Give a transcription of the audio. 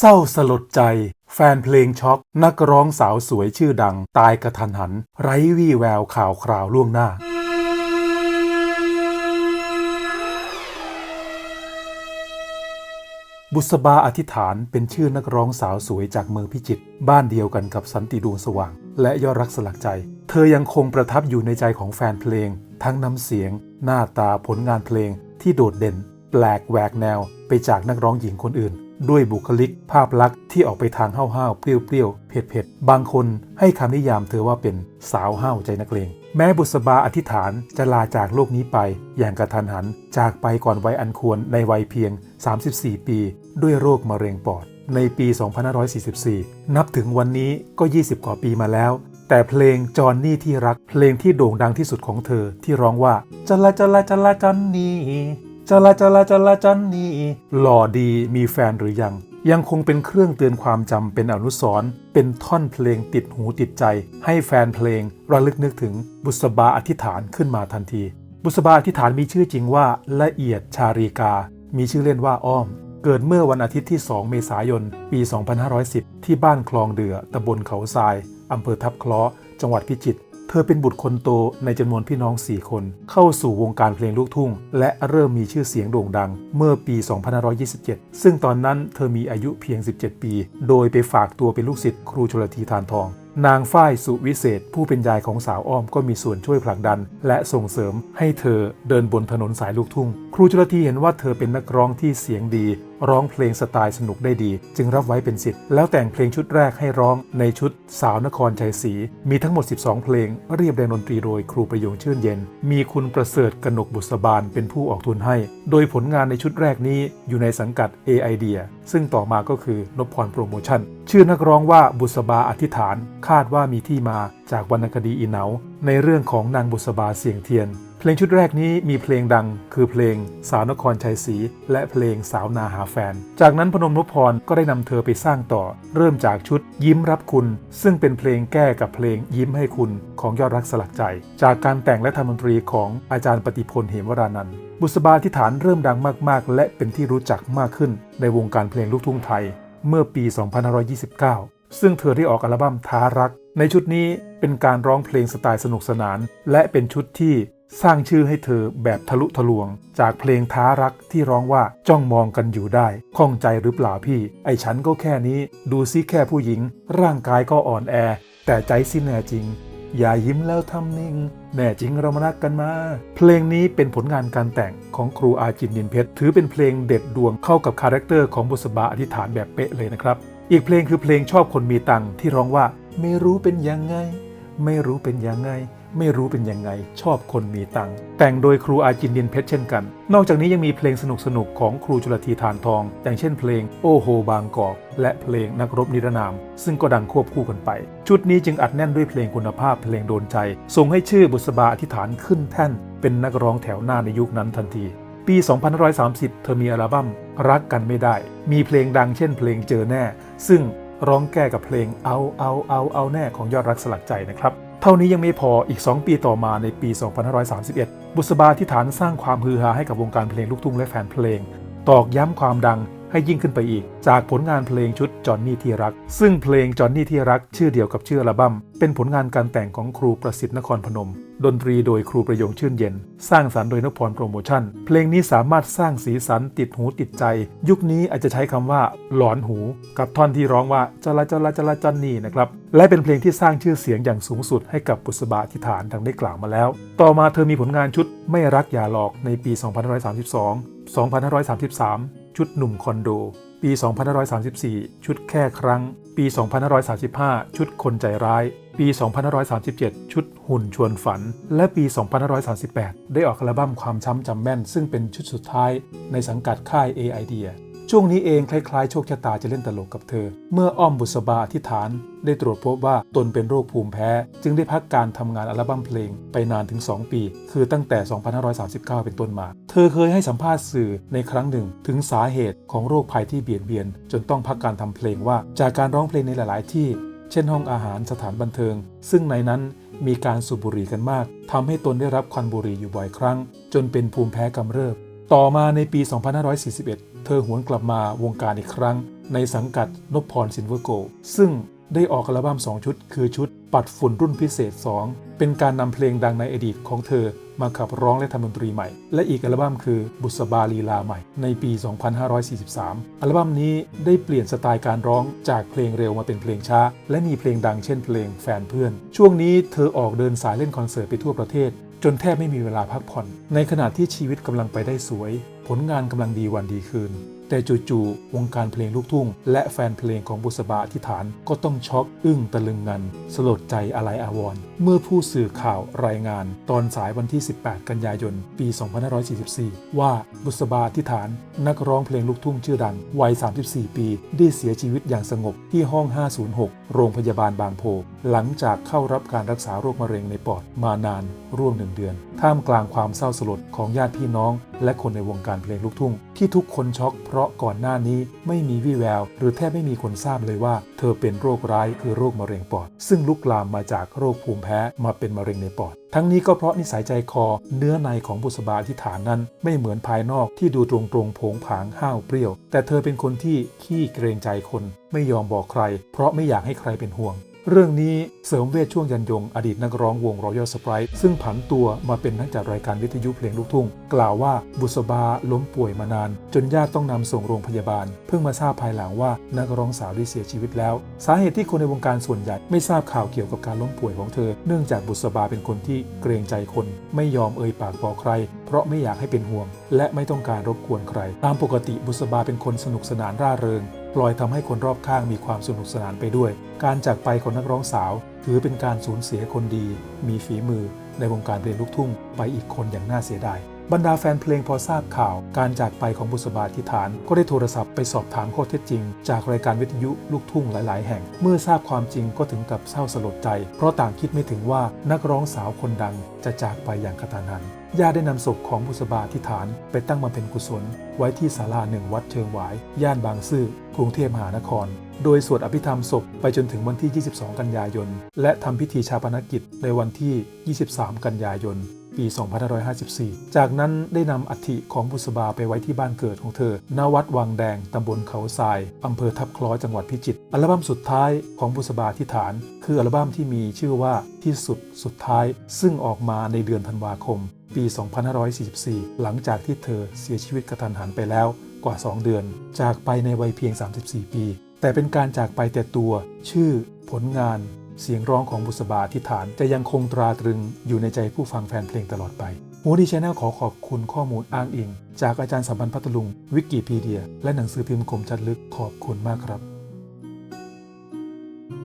เศร้าสลดใจ แฟนเพลงช็อกนักร้องสาวสวยชื่อดัง ตายกระทันหัน ไร้วี่แววข่าวคราวล่วงหน้า บุษบาอธิษฐานเป็นชื่อนักร้องสาวสวยจากเมืองพิจิตรบ้านเดียวกันกับสันติดวงสว่าง และยอดรักสลักใจ เธอยังคงประทับอยู่ในใจของแฟนเพลง ทั้งน้ำเสียง หน้าตาผลงานเพลงที่โดดเด่น แปลกแหวกแนวไปจากนักร้องหญิงคนอื่น ด้วยบุคลิกภาพลักษณ์ที่ออกไปทางห้าวๆเปรี้ยวๆเผ็ดๆบางคนให้คำนิยามเธอว่าเป็นสาวห้าวใจนักเลงแม้บุษบาอธิษฐานจะลาจากโลกนี้ไป อย่างกระทันหัน จากไปก่อนวัยอันควรในวัยเพียง 34 ปี ด้วยโรคมะเร็งปอด ในปี 2544 นับถึงวันนี้ก็ 20 กว่าปีมาแล้ว แต่เพลงจอนนี่ที่รัก เพลงที่โด่งดังที่สุดของเธอที่ร้องว่าจะละจะละจะละจันนี่ จะละจะละจะละจันนี่หล่อดีมีแฟนหรือยัง ยังคงเป็นเครื่องเตือนความจำเป็นอนุสรณ์เป็นท่อนเพลงติดหูติดใจ ให้แฟนเพลงระลึกนึกถึงบุษบาอธิษฐานขึ้นมาทันที บุษบาอธิษฐานมีชื่อจริงว่าละเอียดชารีกา มีชื่อเล่นว่าอ้อม เกิดเมื่อวันอาทิตย์ที่ 2 เมษายน ปี 2510 ที่บ้านคลองเดือตำบลเขาทรายอำเภอทับเคราะห์จังหวัดพิจิตร เธอเป็นบุตรคนโตในจำนวนพี่น้อง 4 คน เข้าสู่วงการเพลงลูกทุ่ง และเริ่มมีชื่อเสียงโด่งดัง เมื่อปี 2527 ซึ่งตอนนั้นเธอมีอายุเพียง 17 ปี โดยไปฝากตัวเป็นลูกศิษย์ครูชลธีทานทองนางฝ้ายสุวิเศษ ผู้เป็นยายของสาวอ้อมก็มีส่วนช่วยผลักดัน และส่งเสริมให้เธอเดินบนถนนสายลูกทุ่ง ครูชลธีเห็นว่าเธอเป็นนักร้องที่เสียงดี ร้องเพลงสไตล์สนุกได้ดี จึงรับไว้เป็นสิทธิ์แล้วแต่งเพลงชุดแรกให้ร้องในชุดสาวนครชัยศรีมีทั้งหมด 12 เพลง เรียบเรียงดนตรีโดยครูประยงชื่นเย็น มีคุณประเสริฐกนกบุษบาลเป็นผู้ออกทุนให้ โดยผลงานในชุดแรกนี้อยู่ในสังกัด a i d e a ซึ่งต่อมาก็คือนพพรโปรโมชั่นชื่อนักร้องว่าบุษบาอธิษฐาน คาดว่ามีที่มาจากวรรณคดีอีเหนา ในเรื่องของนางบุษบาเสียงเทียน เพลงชุดแรกนี้มีเพลงดังคือเพลงสาวนครชัยศรีและเพลงสาวนาหาแฟน จากนั้นพนมนพพรก็ได้นำเธอไปสร้างต่อ เริ่มจากชุดยิ้มรับคุณ ซึ่งเป็นเพลงแก้กับเพลงยิ้มให้คุณของยอดรักสลักใจ จากการแต่งและทำดนตรีของอาจารย์ปฏิพลเหมวรานันท์บุษบาที่ฐานเริ่มดังมากๆ และเป็นที่รู้จักมากขึ้นในวงการเพลงลูกทุ่งไทย เมื่อปี 2529 ซึ่งเธอได้ออกอัลบั้มท้ารัก ในชุดนี้เป็นการร้องเพลงสไตล์สนุกสนาน และเป็นชุดที่สร้างชื่อให้เธอแบบทะลุทะลวง จากเพลงท้ารักที่ร้องว่าจ้องมองกันอยู่ได้ข้องใจหรือเปล่าพี่ ไอฉันก็แค่นี้ ดูซิแค่ผู้หญิง ร่างกายก็อ่อนแอ แต่ใจสิแน่จริง อย่ายิ้มแล้วทำนิ่ง แน่จริงเรามารักกันมา เพลงนี้เป็นผลงานการแต่งของครูอาจินนินเพชรถือเป็นเพลงเด็ดดวงเข้ากับคาแรคเตอร์ของบุษบาอธิษฐานแบบเป๊ะเลยนะครับ อีกเพลงคือเพลงชอบคนมีตังค์ที่ร้องว่า ไม่รู้เป็นยังไง ไม่รู้เป็นยังไง ไม่รู้เป็นยังไง ชอบคนมีตังค์แต่งโดยครูอาจินเดินเพชรเช่นกัน นอกจากนี้ยังมีเพลงสนุกๆของครูจุลธีทานทอง อย่างเช่นเพลงโอโฮบางกอก และเพลงนักรบนิรนาม ซึ่งก็ดังควบคู่กันไป ชุดนี้จึงอัดแน่นด้วยเพลงคุณภาพเพลงโดนใจส่งให้ชื่อบุษบาอธิษฐานขึ้นแท่น เป็นนักร้องแถวหน้าในยุคนั้นทันทีปี 2530 เธอมีอัลบั้มรักกันไม่ได้ มีเพลงดังเช่นเพลงเจอแน่ ซึ่งร้องแก้กับเพลงเอาเอาเอาเอาแน่ของยอดรักสลักใจนะครับ เท่านี้ยังไม่พออีก 2 ปีต่อมาในปี 2531 บุษบาที่ฐานสร้างความฮือฮาให้กับวงการเพลงลูกทุ่งและแฟนเพลง ตอกย้ำความดัง ให้ยิ่งขึ้นไปอีก จากผลงานเพลงชุดจอนนี่ที่รัก ซึ่งเพลงจอนนี่ที่รักชื่อเดียวกับชื่ออัลบั้มเป็นผลงานการแต่งของครูประสิทธิ์นครพนม ดนตรีโดยครูประยงชื่นเย็น สร้างสรรค์โดยนพพรโปรโมชั่น เพลงนี้สามารถสร้างสีสันติดหูติดใจ ยุคนี้อาจจะใช้คำว่า หลอนหู กับท่อนที่ร้องว่าจละจละจละจันนี่นะครับและเป็นเพลงที่สร้างชื่อเสียงอย่างสูงสุดให้กับบุษบาธิฐานดังได้กล่าวมาแล้ว ต่อมาเธอมีผลงานชุดไม่รักอย่าหลอกในปี 2532 2533 ชุดหนุ่มคอนโด ปี 2534 ชุดแค่ครั้ง ปี 2535 ชุดคนใจร้าย ปี 2537 ชุดหุ่นชวนฝัน และปี 2538 ได้ออกอัลบั้มความช้ำจำแม่น ซึ่งเป็นชุดสุดท้ายในสังกัดค่าย a i d e a ช่วงนี้เองคล้ายๆ โชคชะตาจะเล่นตลกกับเธอ เมื่ออ้อมบุษบาอธิษฐาน ได้ตรวจพบว่าตนเป็นโรคภูมิแพ้ จึงได้พักการทำงานอัลบั้มเพลง ไปนานถึง 2 ปี คือตั้งแต่ 2539 เป็นต้นมา เธอเคยให้สัมภาษณ์สื่อในครั้งหนึ่ง ถึงสาเหตุของโรคภัยที่เบียดเบียน จนต้องพักการทำเพลงว่าจากการร้องเพลงในหลาย ๆ ที่ เช่นห้องอาหารสถานบันเทิง ซึ่งในนั้นมีการสูบบุหรี่กันมากทำให้ตนได้รับควันบุหรี่อยู่บ่อยครั้ง จนเป็นภูมิแพ้กำเริบ ต่อมาในปี 2541 เธอหวนกลับมาวงการอีกครั้ง ในสังกัดนพพรซินเวอร์โก ซึ่งได้ออกอัลบั้ม2 ชุด คือชุดปัดฝุ่นรุ่นพิเศษ 2 เป็นการนำเพลงดังในอดีตของเธอมาขับร้องและทำดนตรีใหม่ และอีกอัลบั้มคือบุษบาลีลาใหม่ ในปี 2543 อัลบั้มนี้ได้เปลี่ยนสไตล์การร้องจากเพลงเร็วมาเป็นเพลงช้า และมีเพลงดังเช่นเพลงแฟนเพื่อน ช่วงนี้เธอออกเดินสายเล่นคอนเสิร์ตไปทั่วประเทศ จนแทบไม่มีเวลาพักผ่อน ในขณะที่ชีวิตกำลังไปได้สวย ผลงานกำลังดีวันดีคืน แต่จู่ๆวงการเพลงลูกทุ่ง และแฟนเพลงของบุษบาอธิฐานก็ต้องช็อกอึ้งตะลึงงัน สลดใจอะไรอาวรณ์เมื่อผู้สื่อข่าวรายงาน ตอนสายวันที่ 18 กันยายน ปี 2544 ว่าบุษบาอธิฐาน นักร้องเพลงลูกทุ่งชื่อดัง วัย 34 ปี ได้เสียชีวิตอย่างสงบที่ห้อง 506 โรงพยาบาลบางโพ หลังจากเข้ารับการรักษาโรคมะเร็งในปอดมานานร่วมหนึ่งเดือน ท่ามกลางความเศร้าสลดของญาติพี่น้อง และคนในวงการเพลงลูกทุ่ง ที่ทุกคนช็อกเพราะก่อนหน้านี้ไม่มีวี่แวว หรือแทบไม่มีคนทราบเลยว่า เธอเป็นโรคร้ายคือโรคมะเร็งปอด ซึ่งลุกลามมาจากโรคภูมิแพ้มาเป็นมะเร็งในปอด ทั้งนี้ก็เพราะนิสัยใจคอ เนื้อในของบุษบาที่ฐานนั้น ไม่เหมือนภายนอกที่ดูตรงตรงผงผางห้าวเปรี้ยว แต่เธอเป็นคนที่ขี้เกรงใจคน ไม่ยอมบอกใคร เพราะไม่อยากให้ใครเป็นห่วง เรื่องนี้เสริมเวชช่วงยันยง อดีตนักร้องวง Royal Sprite ซึ่งผันตัวมาเป็นนักจัดรายการวิทยุเพลงลูกทุ่ง กล่าวว่าบุษบาล้มป่วยมานาน จนญาติต้องนำส่งโรงพยาบาล เพิ่งมาทราบภายหลังว่านักร้องสาวได้เสียชีวิตแล้ว สาเหตุที่คนในวงการส่วนใหญ่ไม่ทราบข่าวเกี่ยวกับการล้มป่วยของเธอ เนื่องจากบุษบาเป็นคนที่เกรงใจคน ไม่ยอมเอ่ยปากบอกใคร เพราะไม่อยากให้เป็นห่วง และไม่ต้องการรบกวนใคร ตามปกติบุษบาเป็นคนสนุกสนานร่าเริง ปล่อยทำให้คนรอบข้างมีความสนุกสนานไปด้วย การจากไปของนักร้องสาว ถือเป็นการสูญเสียคนดี มีฝีมือในวงการเพลงลูกทุ่งไปอีกคนอย่างน่าเสียดาย บรรดาแฟนเพลงพอทราบข่าว การจากไปของบุษบาทิฐาน ก็ได้โทรศัพท์ไปสอบถามข้อเท็จจริง จากรายการวิทยุลูกทุ่งหลาย ๆ แห่ง เมื่อทราบความจริงก็ถึงกับเศร้าสลดใจ เพราะต่างคิดไม่ถึงว่านักร้องสาวคนดังจะจากไปอย่างกระทันหันญาติได้นำศพของบุษบาทิฐาน ไปตั้งบำเพ็ญกุศล ไว้ที่ศาลาหนึ่งวัดเชิงหวาย ย่านบางซื่อกรุงเทพมหานคร โดยสวดอภิธรรมศพไปจนถึงวันที่ 22 กันยายน และทำพิธีชาปนกิจในวันที่ 23 กันยายน ปี 2554 จากนั้นได้นำอัฐิของบุษบาไปไว้ที่บ้านเกิดของเธอ ณ วัดวังแดง ตำบลเขาทราย อำเภอทับคล้อจังหวัดพิจิตร อัลบั้มสุดท้ายของบุษบาที่ฐาน คืออัลบั้มที่มีชื่อว่าที่สุดสุดท้าย ซึ่งออกมาในเดือนธันวาคม ปี 2544 หลังจากที่เธอเสียชีวิตกระทันหันไปแล้วกว่า 2 เดือน จากไปในวัยเพียง 34 ปี แต่เป็นการจากไปแต่ตัว ชื่อ ผลงาน เสียงร้องของบุษบาทิฐาน จะยังคงตราตรึงอยู่ในใจผู้ฟังแฟนเพลงตลอดไปฮูดีชแนลขอขอบคุณข้อมูลอ้างอิง จากอาจารย์สัมพันธ์พัทลุง วิกิพีเดีย และหนังสือพิมพ์คมชัดลึกขอบคุณมากครับ